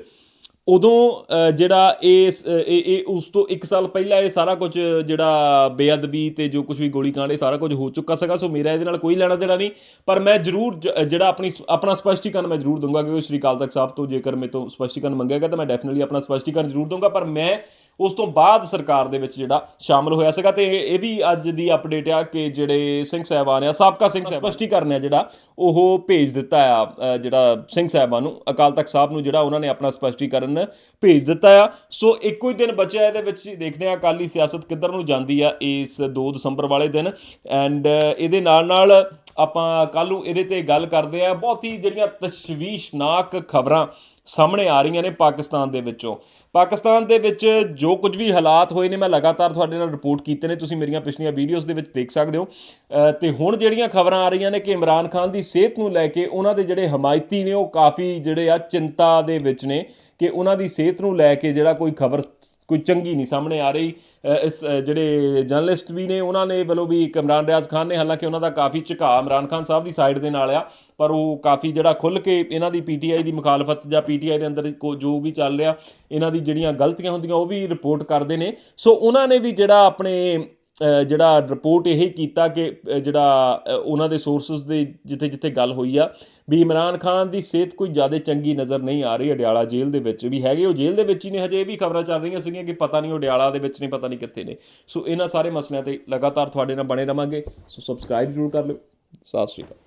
ਉਦੋਂ ਜਿਹੜਾ ਇਹ ਇਹ ਉਸ ਤੋਂ 1 ਸਾਲ ਪਹਿਲਾਂ ਇਹ ਸਾਰਾ ਕੁਝ, ਜਿਹੜਾ ਬੇਅਦਬੀ ਤੇ ਜੋ ਕੁਝ ਵੀ ਗੋਲੀ ਕਾਂਡ, ਇਹ ਸਾਰਾ ਕੁਝ ਹੋ ਚੁੱਕਾ ਸੀਗਾ, ਸੋ ਮੇਰਾ ਇਹਦੇ ਨਾਲ ਕੋਈ ਲੈਣਾ ਦੇਣਾ ਨਹੀਂ। ਪਰ ਮੈਂ ਜ਼ਰੂਰ ਜ- ਜਿਹੜਾ ਆਪਣੀ ਆਪਣਾ ਸਪਸ਼ਟੀਕਰਨ ਮੈਂ ਜ਼ਰੂਰ ਦੂੰਗਾ ਕਿਉਂਕਿ ਸ਼੍ਰੀ ਅਕਾਲ ਤਖਤ ਸਾਹਿਬ ਤੋਂ ਜੇਕਰ ਮੇਰੇ ਤੋਂ ਸਪਸ਼ਟੀਕਰਨ ਮੰਗਿਆ ਗਿਆ, ਤਾਂ ਮੈਂ ਡੈਫੀਨਿਟਲੀ ਆਪਣਾ ਸਪਸ਼ਟੀਕਰਨ ਜ਼ਰੂਰ ਦਊਂਗਾ, ਪਰ ਮੈਂ ਉਸ ਤੋਂ ਬਾਅਦ ਸਰਕਾਰ ਦੇ ਵਿੱਚ ਜਿਹੜਾ ਸ਼ਾਮਲ ਹੋਇਆ ਸੀਗਾ ਤੇ ਇਹ ਇਹ ਵੀ ਅੱਜ ਦੀ ਅਪਡੇਟ ਆ ਕਿ ਜਿਹੜੇ ਸਿੰਘ ਸਾਹਿਬਾਨ ਆ, ਸਾਬਕਾ ਸਿੰਘ ਸਾਹਿਬ ਸਪਸ਼ਟੀਕਰਨ ਆ ਜਿਹੜਾ, ਉਹ ਭੇਜ ਦਿੱਤਾ ਆ ਜਿਹੜਾ ਸਿੰਘ ਸਾਹਿਬਾਨ ਨੂੰ, ਅਕਾਲ ਤਖਤ ਸਾਹਿਬ ਨੂੰ ਜਿਹੜਾ ਉਹਨਾਂ ਨੇ ਆਪਣਾ ਸਪਸ਼ਟੀਕਰਨ ਭੇਜ ਦਿੱਤਾ ਆ। ਸੋ ਇੱਕੋ ਹੀ ਦਿਨ ਬਚਿਆ ਇਹਦੇ ਵਿੱਚ ਦੇਖਦੇ ਆ ਅਕਾਲੀ ਸਿਆਸਤ ਕਿੱਧਰ ਨੂੰ ਜਾਂਦੀ ਆ ਇਸ 2 ਦਸੰਬਰ ਵਾਲੇ ਦਿਨ। ਐਂਡ ਇਹਦੇ ਨਾਲ ਨਾਲ ਆਪਾਂ ਕੱਲ ਨੂੰ ਇਹਦੇ ਤੇ ਗੱਲ ਕਰਦੇ ਆ ਬਹੁਤ ਹੀ ਜਿਹੜੀਆਂ ਤਸ਼ਵੀਸ਼ਨਾਕ ਖਬਰਾਂ ਸਾਹਮਣੇ ਆ ਰਹੀਆਂ ਨੇ ਪਾਕਿਸਤਾਨ ਦੇ ਵਿੱਚੋਂ। ਪਾਕਿਸਤਾਨ ਦੇ ਵਿੱਚ ਜੋ ਕੁਝ ਵੀ ਹਾਲਾਤ ਹੋਏ ਨੇ ਮੈਂ ਲਗਾਤਾਰ ਤੁਹਾਡੇ ਨਾਲ ਰਿਪੋਰਟ ਕੀਤੇ ਨੇ ਤੁਸੀਂ ਮੇਰੀਆਂ ਪਿਛਲੀਆਂ ਵੀਡੀਓਜ਼ ਦੇ ਵਿੱਚ ਦੇਖ ਸਕਦੇ ਹੋ। ਅ, ਤੇ ਹੁਣ ਜਿਹੜੀਆਂ ਖਬਰਾਂ ਆ ਰਹੀਆਂ ਨੇ ਕਿ ਇਮਰਾਨ ਖਾਨ ਦੀ ਸਿਹਤ ਨੂੰ ਲੈ ਕੇ ਉਹਨਾਂ ਦੇ ਜਿਹੜੇ ਹਮਾਇਤੀ ਨੇ ਉਹ ਕਾਫੀ ਜਿਹੜੇ ਆ ਚਿੰਤਾ ਦੇ ਵਿੱਚ ਨੇ ਕਿ ਉਹਨਾਂ ਦੀ ਸਿਹਤ ਨੂੰ ਲੈ ਕੇ ਜਿਹੜਾ ਕੋਈ ਖਬਰ ਕੋਈ ਚੰਗੀ ਨਹੀਂ ਸਾਹਮਣੇ ਆ ਰਹੀ। ਇਸ ਜਿਹੜੇ ਜਰਨਲਿਸਟ ਵੀ ਨੇ, ਉਹਨਾਂ ਨੇ ਵੱਲੋਂ ਵੀ ਇੱਕ ਇਮਰਾਨ ਰਿਆਜ਼ ਖਾਨ ਨੇ ਹਾਲਾਂਕਿ ਉਹਨਾਂ ਦਾ ਕਾਫੀ ਝੁਕਾਅ ਇਮਰਾਨ ਖਾਨ ਸਾਹਿਬ ਦੀ ਸਾਈਡ ਦੇ ਨਾਲ ਆ, ਪਰ ਉਹ ਕਾਫੀ ਜਿਹੜਾ ਖੁੱਲ ਕੇ ਇਹਨਾਂ ਦੀ ਪੀਟੀਆਈ ਦੀ ਮੁਖਾਲਫਤ ਜਾਂ ਪੀਟੀਆਈ ਦੇ ਅੰਦਰ ਕੋ- ਜੋ ਵੀ ਚੱਲ ਰਿਹਾ, ਇਹਨਾਂ ਦੀ ਜਿਹੜੀਆਂ ਗਲਤੀਆਂ ਹੁੰਦੀਆਂ ਉਹ ਵੀ ਰਿਪੋਰਟ ਕਰਦੇ ਨੇ। ਸੋ ਉਹਨਾਂ ਨੇ ਵੀ ਜਿਹੜਾ ਆਪਣੇ ਜਿਹੜਾ ਰਿਪੋਰਟ ਇਹ ਕੀਤਾ ਕਿ ਜਿਹੜਾ ਉਹਨਾਂ ਦੇ ਸੋਰਸਸ ਦੇ ਜਿੱਥੇ ਜਿੱਥੇ ਗੱਲ ਹੋਈ ਆ, ਵੀ ਇਮਰਾਨ ਖਾਨ ਦੀ ਸਿਹਤ ਕੋਈ ਜ਼ਿਆਦਾ ਚੰਗੀ ਨਜ਼ਰ ਨਹੀਂ ਆ ਰਹੀ ਅਡਿਆਲਾ ਜੇਲ੍ਹ ਦੇ ਵਿੱਚ ਵੀ ਹੈਗੇ, ਉਹ ਜੇਲ੍ਹ ਦੇ ਵਿੱਚ ਹੀ ਨੇ ਹਜੇ ਇਹ ਵੀ ਖਬਰਾਂ ਚੱਲ ਰਹੀਆਂ ਸੀਗੀਆਂ ਕਿ ਪਤਾ ਨਹੀਂ ਉਹ ਅਡਿਆਲਾ ਦੇ ਵਿੱਚ ਨੇ, ਪਤਾ ਨਹੀਂ ਕਿੱਥੇ ਨੇ। ਸੋ ਇਹਨਾਂ ਸਾਰੇ ਮਸਲਿਆਂ ਤੇ ਲਗਾਤਾਰ ਤੁਹਾਡੇ ਨਾਲ ਬਣੇ ਰਵਾਂਗੇ। ਸੋ ਸਬਸਕ੍ਰਾਈਬ ਜ਼ਰੂਰ ਕਰ ਲਿਓ। ਸਤਿ ਸ਼੍ਰੀ ਅਕਾਲ।